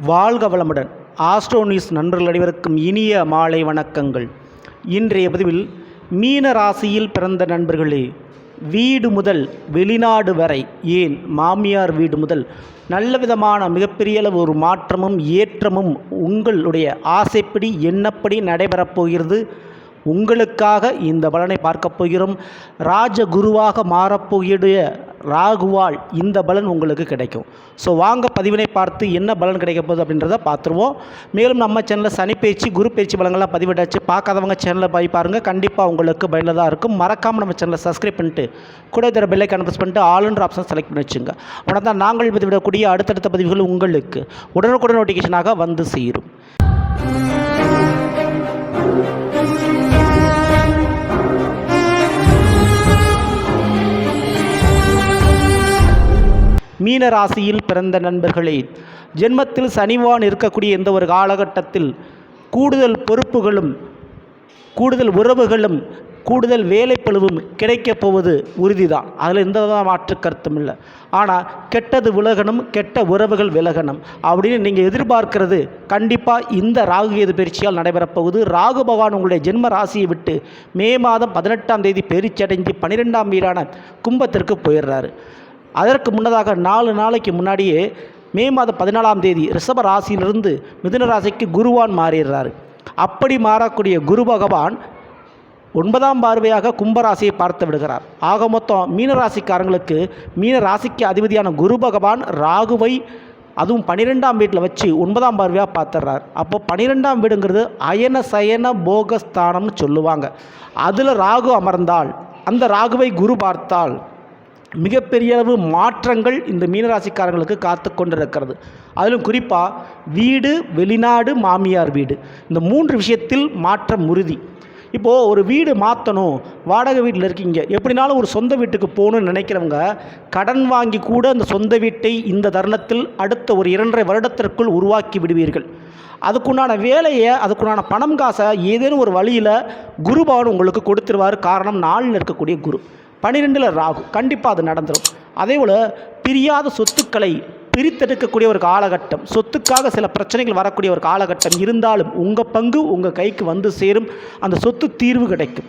வாழ்க வளமுடன். ஆஸ்ட்ரோனிஸ் நண்பர்கள் அனைவருக்கும் இனிய மாலை வணக்கங்கள். இன்றைய பதிவில் மீன ராசியில் பிறந்த நண்பர்களே வீடு முதல் வெளிநாடு வரை ஏன் மாமியார் வீடு முதல் நல்ல விதமான மிகப்பெரிய அளவு ஒரு மாற்றமும் ஏற்றமும் உங்களுடைய ஆசைப்படி என்னப்படி நடைபெறப் போகிறது? உங்களுக்காக இந்த பலனை பார்க்கப் போகிறோம். ராஜகுருவாக மாறப்போகிய ராகுவால் இந்த பலன் உங்களுக்கு கிடைக்கும். ஸோ வாங்க பதிவினை பார்த்து என்ன பலன் கிடைக்க போகுது அப்படின்றத பார்த்துருவோம். மேலும் நம்ம சேனலில் சனிப்பயிற்சி குரு பயிற்சி பலங்கள்லாம் பதிவிட்டாச்சு பார்க்காதவங்க சேனலில் போய் பாருங்கள் கண்டிப்பாக உங்களுக்கு பயனுள்ளதாக இருக்கும். மறக்காமல் நம்ம சேனலை சப்ஸ்கிரைப் பண்ணிட்டு கூட இதர பெல்லை கன்ஃபர்ஸ் பண்ணிட்டு ஆளுன்ற ஆப்ஷன் செலக்ட் பண்ணி வச்சுங்க. உடனே தான் நாங்கள் பதிவிடக்கூடிய அடுத்தடுத்த பதிவுகள் உங்களுக்கு உடனுக்குடன் நோட்டிஃபிகேஷனாக வந்து சேரும். மீன ராசியில் பிறந்த நண்பர்களே ஜென்மத்தில் சனிவான் இருக்கக்கூடிய எந்த ஒரு காலகட்டத்தில் கூடுதல் பொறுப்புகளும் கூடுதல் உறவுகளும் கூடுதல் வேலைப்பழுவும் கிடைக்கப் போவது உறுதிதான். அதில் எந்த வித மாற்று கருத்தும் இல்லை. ஆனால் கெட்டது விலகணும் கெட்ட உறவுகள் விலகணும். அப்படின்னு நீங்கள் எதிர்பார்க்கிறது கண்டிப்பாக இந்த ராகு கேது பயிற்சியால் நடைபெறப்போகுது ராகு பகவான் உங்களுடைய ஜென்ம ராசியை விட்டு மே மாதம் பதினெட்டாம் தேதி பெருச்சடைஞ்சு பன்னிரெண்டாம் வீடான கும்பத்திற்கு போயிடுறாரு. அதற்கு முன்னதாக நாலு நாளைக்கு முன்னாடியே மே மாதம் பதினாலாம் தேதி ரிஷப ராசியிலிருந்து மிதுன ராசிக்கு குருவான் மாறிடுறாரு. அப்படி மாறக்கூடிய குரு பகவான் ஒன்பதாம் பார்வையாக கும்பராசியை பார்த்து விடுகிறார். ஆக மொத்தம் மீனராசிக்காரங்களுக்கு மீன ராசிக்கு அதிபதியான குரு பகவான் ராகுவை அதுவும் பன்னிரெண்டாம் வீட்டில் வச்சு ஒன்பதாம் பார்வையாக பார்த்துடுறார். அப்போ பன்னிரெண்டாம் வீடுங்கிறது அயன சயன போகஸ்தானம்னு சொல்லுவாங்க. அதில் ராகு அமர்ந்தால் அந்த ராகுவை குரு பார்த்தால் மிகப்பெரிய அளவு மாற்றங்கள் இந்த மீனராசிக்காரங்களுக்கு காத்து கொண்டிருக்கிறது. அதிலும் குறிப்பாக வீடு வெளிநாடு மாமியார் வீடு. இந்த மூன்று விஷயத்தில் மாற்றம் உறுதி. இப்போது ஒரு வீடு மாற்றணும் வாடகை வீட்டில் இருக்கீங்க. எப்படினாலும் ஒரு சொந்த வீட்டுக்கு போகணும்னு நினைக்கிறவங்க கடன் வாங்கி கூட அந்த சொந்த வீட்டை இந்த தருணத்தில் அடுத்த ஒரு இரண்டரை வருடத்திற்குள் உருவாக்கி விடுவீர்கள். அதுக்குண்டான வேலையை அதுக்குண்டான பணம் காசை ஏதேனும் ஒரு வழியில் குருபவன் உங்களுக்கு கொடுத்துருவார். காரணம் நாளில் இருக்கக்கூடிய குரு. பன்னிரெண்டில் ராகு. கண்டிப்பாக அது நடந்துடும் அதே போல் பிரியாத சொத்துக்களை பிரித்தெடுக்கக்கூடிய ஒரு காலகட்டம் சொத்துக்காக சில பிரச்சனைகள் வரக்கூடிய ஒரு காலகட்டம் இருந்தாலும் உங்கள் பங்கு உங்கள் கைக்கு வந்து சேரும். அந்த சொத்து தீர்வு கிடைக்கும்.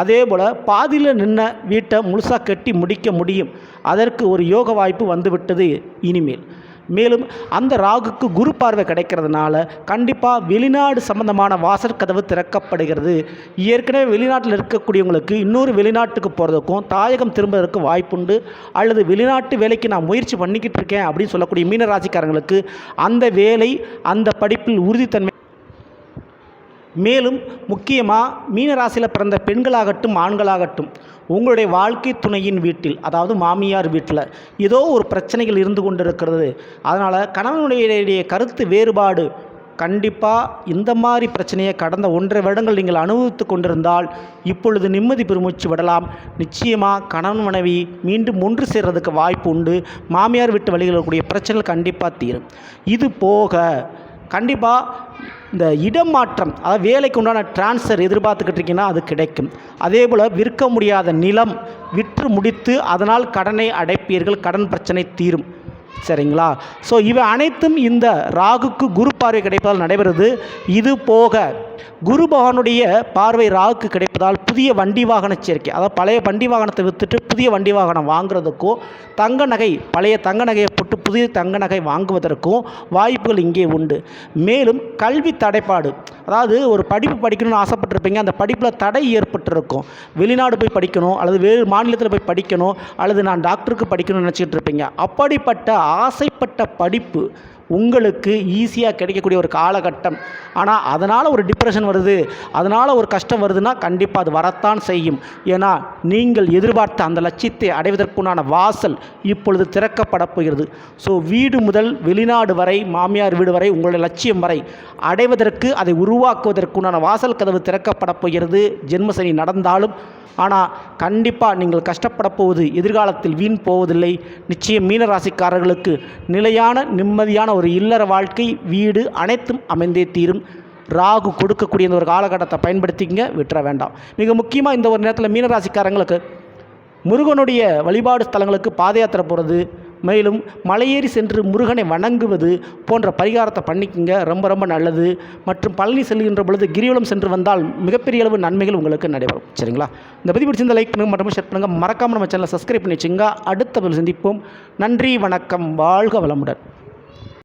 அதே போல் பாதியில் நின்ன வீட்டை முழுசாக கட்டி முடிக்க முடியும். அதற்கு ஒரு யோக வாய்ப்பு வந்துவிட்டது இனிமேல். மேலும் அந்த ராகுக்கு குரு பார்வை கிடைக்கிறதுனால கண்டிப்பாக வெளிநாடு சம்பந்தமான வாசல் கதவு திறக்கப்படுகிறது. ஏற்கனவே வெளிநாட்டில் இருக்கக்கூடியவங்களுக்கு இன்னொரு வெளிநாட்டுக்கு போகிறதுக்கும் தாயகம் திரும்புவதற்கு வாய்ப்புண்டு. அல்லது வெளிநாட்டு வேலைக்கு நான் முயற்சி பண்ணிக்கிட்டு இருக்கேன் அப்படின்னு சொல்லக்கூடிய மீனராசிக்காரங்களுக்கு அந்த வேலை அந்த படிப்பில் உறுதித்தன்மை மேலும் முக்கியமாக மீனராசியில் பிறந்த பெண்களாகட்டும் ஆண்களாகட்டும் உங்களுடைய வாழ்க்கை துணையின் வீட்டில் அதாவது மாமியார் வீட்டில் ஏதோ ஒரு பிரச்சனைகள் இருந்து கொண்டிருக்கிறது. அதனால் கணவனுடைய கருத்து வேறுபாடு கண்டிப்பாக இந்த மாதிரி பிரச்சனையை கடந்த ஒன்றரை வருடங்கள் நீங்கள் அனுபவித்து கொண்டிருந்தால் இப்பொழுது நிம்மதி பெருமூச்சு விடலாம். நிச்சயமாக கணவன் மனைவி மீண்டும் ஒன்று சேர்றதுக்கு வாய்ப்பு உண்டு. மாமியார் வீட்டு வழியில் இருக்கக்கூடிய பிரச்சனைகள் கண்டிப்பாக தீரும். இது போக கண்டிப்பாக இந்த இடம் மாற்றம் அதாவது வேலைக்கு உண்டான டிரான்ஸ்ஃபர் எதிர்பார்த்துக்கிட்டு இருக்கீங்கன்னா அது கிடைக்கும். அதே போல் விற்க முடியாத நிலம் விற்று முடித்து அதனால் கடனை அடைப்பீர்கள் கடன் பிரச்சனை தீரும். சரிங்களா? ஸோ இவை அனைத்தும் இந்த ராகுக்கு குரு பார்வை கிடைப்பதால் நடைபெறுது. இது போக குரு பகவானுடைய பார்வை ராகுக்கு கிடைப்பதால் புதிய வண்டி வாகன சேர்க்கை அதாவது பழைய வண்டி வாகனத்தை விற்றுட்டு புதிய வண்டி வாகனம் வாங்குறதுக்கோ தங்க நகை பழைய தங்க நகையை போட்டு புதிய தங்க நகை வாங்குவதற்கும் வாய்ப்புகள் இங்கே உண்டு. மேலும் கல்வி தடைப்பாடு அதாவது ஒரு படிப்பு படிக்கணும்னு ஆசைப்பட்டிருப்பீங்க அந்த படிப்பில் தடை ஏற்பட்டிருக்கும். வெளிநாடு போய் படிக்கணும் அல்லது வேறு மாநிலத்தில் போய் படிக்கணும் அல்லது நான் டாக்டருக்கு படிக்கணும்னு நினச்சிக்கிட்டு இருப்பீங்க. அப்படிப்பட்ட ஆசைப்பட்ட படிப்பு உங்களுக்கு ஈஸியாக கிடைக்கக்கூடிய ஒரு காலகட்டம். ஆனால் அதனால் ஒரு டிப்ரெஷன் வருது அதனால் ஒரு கஷ்டம் வருதுன்னா கண்டிப்பாக அது வரத்தான் செய்யும். ஏன்னா நீங்கள் எதிர்பார்த்த அந்த லட்சியத்தை அடைவதற்குண்டான வாசல் இப்பொழுது திறக்கப்பட போகிறது. ஸோ வீடு முதல் வெளிநாடு வரை மாமியார் வீடு வரை உங்களுடைய லட்சியம் வரை அடைவதற்கு அதை உருவாக்குவதற்குண்டான வாசல் கதவு திறக்கப்பட போகிறது. ஜென்மசனி நடந்தாலும் ஆனால் கண்டிப்பாக நீங்கள் கஷ்டப்பட போவது எதிர்காலத்தில் வீண் போவதில்லை. நிச்சயம் மீனராசிக்காரர்களுக்கு நிலையான நிம்மதியான ஒரு இல்லற வாழ்க்கை வீடு அனைத்தும் அமைந்தே தீரும். ராகு கொடுக்கக்கூடிய இந்த ஒரு காலகட்டத்தை பயன்படுத்திக்கங்க விட்டுற வேண்டாம். மிக முக்கியமாக இந்த ஒரு நேரத்தில் மீனராசிக்காரங்களுக்கு முருகனுடைய வழிபாடு ஸ்தலங்களுக்கு பாத யாத்திரை போகிறது மேலும் மலையேறி சென்று முருகனை வணங்குவது போன்ற பரிகாரத்தை பண்ணிக்கங்க ரொம்ப ரொம்ப நல்லது. மற்றும் பழனி செல்கின்ற பொழுது கிரிவலம் சென்று வந்தால் மிகப்பெரிய அளவு நன்மைகள் உங்களுக்கு நடைபெறும். சரிங்களா? இந்த பதிவு பிடிச்சிருந்த லைக் பண்ணுங்கள் மற்றும் ஷேர் பண்ணுங்கள் மறக்காமல் நம்ம சேனலை சப்ஸ்கிரைப் பண்ணி வச்சுங்க அடுத்த சந்திப்போம். நன்றி வணக்கம். வாழ்க வளமுடன்.